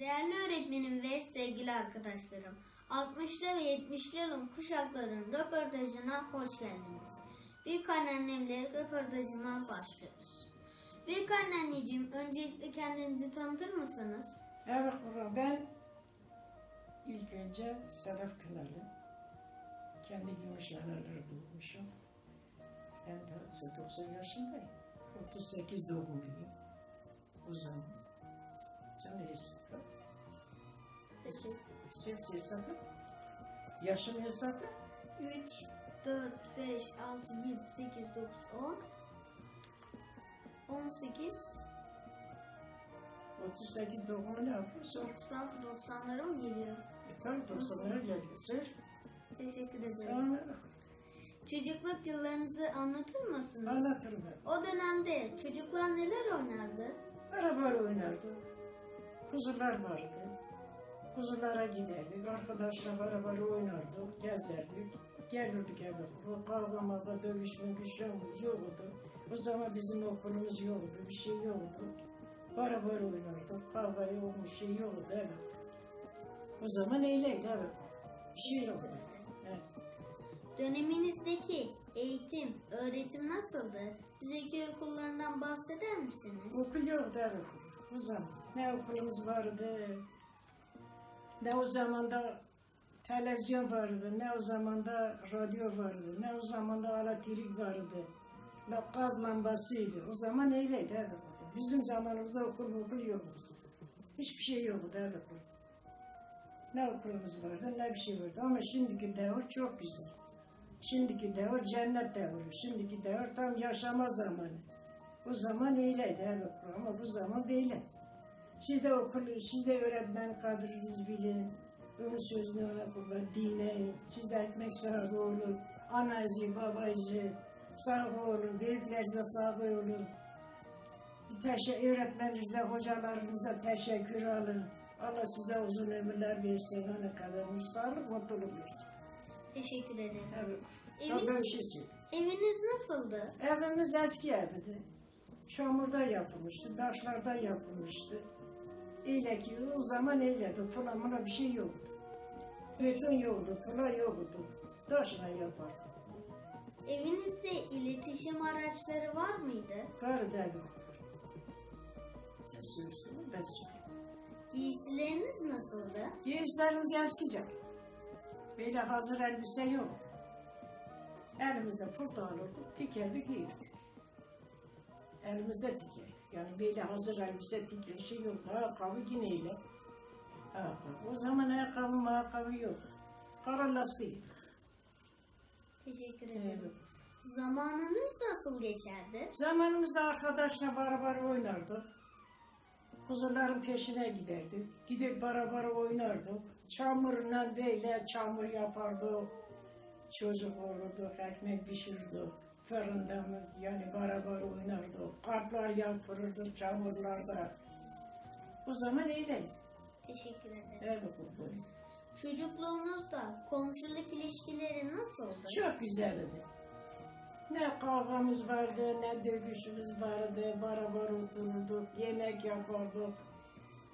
Değerli öğretmenim ve sevgili arkadaşlarım, 60'lı ve 70'li yılın kuşakların röportajına hoş geldiniz. Büyük anneannemle röportajıma başlıyoruz. Büyük anneanneciğim, öncelikle kendinizi tanıtır mısınız? Evet ben ilk önce Sedef Kınalı. Kendi Gümüşhaneleri doğmuşum. Ben de 90 yaşındayım. 38 doğumluyum. O zaman. De hesapla. Hesap hesapla. Yaşını hesapla. 3, 4, 5, 6, 7, 8, 9, 10, 18, 38 doğumlu ne yapıyorsun? 90, 90'lara mı geliyor? E tabi 90'lara geliyorsun. Teşekkür ederim. Sonra Çocukluk yıllarınızı anlatır mısınız? anlatırım ben. O dönemde çocuklar neler oynardı? Beraber oynardık. Kuzular vardı. Kuzulara giderdik. Arkadaşla beraber oynardık, gezerdik. Gelirdik eve. Bu kavga mavga, dövüşme, güçlenme yoktu. O zaman bizim okulumuz yoktu, bir şey yoktu. Beraber oynardık. Kavga yok, bir şey yoktu. Evet. O zaman eğleydi, evet. Bir şey yoktu. Evet. Döneminizdeki eğitim, öğretim nasıldı? Bize köy okullarından bahseder misiniz? Okul yoktu evet. Zaman. Ne okulumuz vardı, ne o zaman da televizyon vardı, ne o zaman da radyo vardı, ne o zaman da elektrik vardı. Ne gaz lambasıydı. O zaman öyleydi evet. Bizim zamanımızda okul okul yoktu. Hiçbir şey yoktu evet. Ne okulumuz vardı ne bir şey vardı. Ama şimdiki devir çok güzel. Şimdiki devir cennet devri. Şimdiki devir tam yaşama zamanı. O zaman öyleydi evet ama bu zaman böyle. Siz de okul, siz de öğretmen kadrınız bilin. Onun sözünü ona kurban dinleyin. Siz de ekmek sahibi olun. Anacı, babacı, sağ olun. Büyüklerinize sağ olun. Teşe öğretmeninize, hocalarınıza teşekkür alın. Allah size uzun ömürler versin. Ne kadar sağlık, mutluluk versin. Teşekkür ederim. Evet. Evin- şey. Eviniz nasıldı? Evimiz eski evdi. Çamurda yapılmıştı, taşlardan yapılmıştı. Öyle ki o zaman öyleydi. Tula mula bir şey yoktu. Beton yoktu, tula yoktu. Taşla yapardı. Evinizde iletişim araçları var mıydı? Derdi. Sen söylüyorsun, ben söylüyorum. Giysileriniz nasıldı? Gençlerimiz eskice. Böyle hazır elbise yoktu. Elimizde pırta alırdık, tikerdik giyirdik. Elimizde tikerdik. Yani böyle hazır elbise tiker şey yoktu. Ayakkabı yine öyle. Ayakkabı. O zaman ayakkabı ayakkabı yok. Kara lastik. Teşekkür ederim. Evet. Zamanınız nasıl geçerdi? Zamanımızda arkadaşla beraber oynardık. Kuzuların peşine giderdik. Gidip beraber oynardık. Çamurla böyle çamur yapardık. Çocuk olurduk, ekmek pişirdik. Fırında yani beraber oynardık. Kaplar yaptırırdık çamurlarda. O zaman öyle. Teşekkür ederim. Evet bu Çocukluğunuzda komşuluk ilişkileri nasıldı? Çok güzeldi. Ne kavgamız vardı, ne dövüşümüz vardı. Beraber otururduk, yemek yapardık.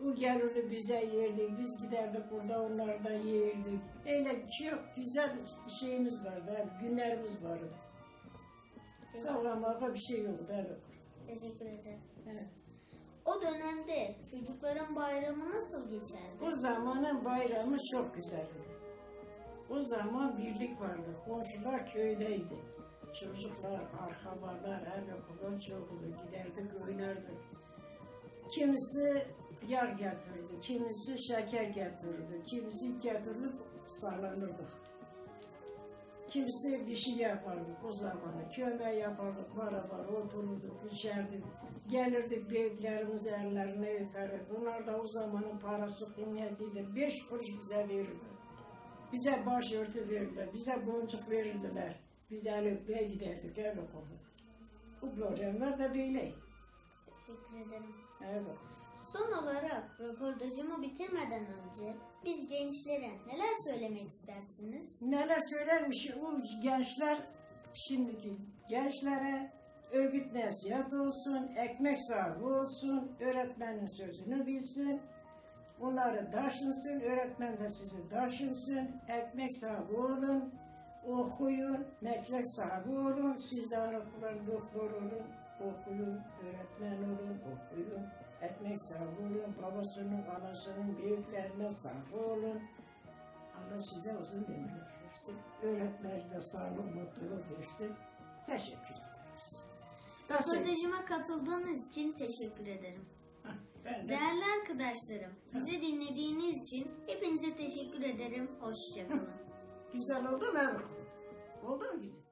O gelirdi bize yerdik, biz giderdik burada onlar da yerdik. Öyle çok güzel şeyimiz vardı, günlerimiz vardı. Kavgamaka bir şey yoktu, evet. teşekkür ederim. Evet. O dönemde çocukların bayramı nasıl geçerdi? O zamanın bayramı çok güzeldi. O zaman birlik vardı. Komşular köydeydi. Çocuklar, arkabalar, her okuldan çoktu. Giderdik, oynardık. Kimisi yağ getirirdi, kimisi şeker getirirdi, kimisi getirirdi, sallanırdık. Kimisi bir şey yapardık o zamanı. Köme yapardık, beraber otururduk, içerdik. Gelirdik büyüklerimiz ellerine öperdik. Bunlar da o zamanın parası kıymetliydi. Beş kuruş bize verirdi. Bize başörtü verirdiler, bize boncuk verirdiler. Biz el öpmeye giderdik, el okuduk. Bu programlar da böyle. Teşekkür ederim. Evet. Son olarak röportajımı bitirmeden önce biz gençlere neler söylemek istersiniz? Neler söylermiş o gençler şimdiki gençlere övgüt nasihat olsun, ekmek sahibi olsun, öğretmenin sözünü bilsin. Onları taşınsın, öğretmen de sizi taşınsın, ekmek sahibi olun, okuyun, meslek sahibi olun, siz de anaokulun doktor olun, okuyun, öğretmen olun, okuyun, ekmek sahibi olun, babasının, anasının, büyüklerine sahibi olun. Allah size uzun ömürler versin. Öğretmenlerine sağlık, mutluluk versin. Teşekkür ederiz. Röportajıma katıldığınız için teşekkür ederim. Ben de Değerli arkadaşlarım, bizi dinlediğiniz için hepinize teşekkür ederim. Hoşçakalın. güzel oldu mu? Oldu mu güzel?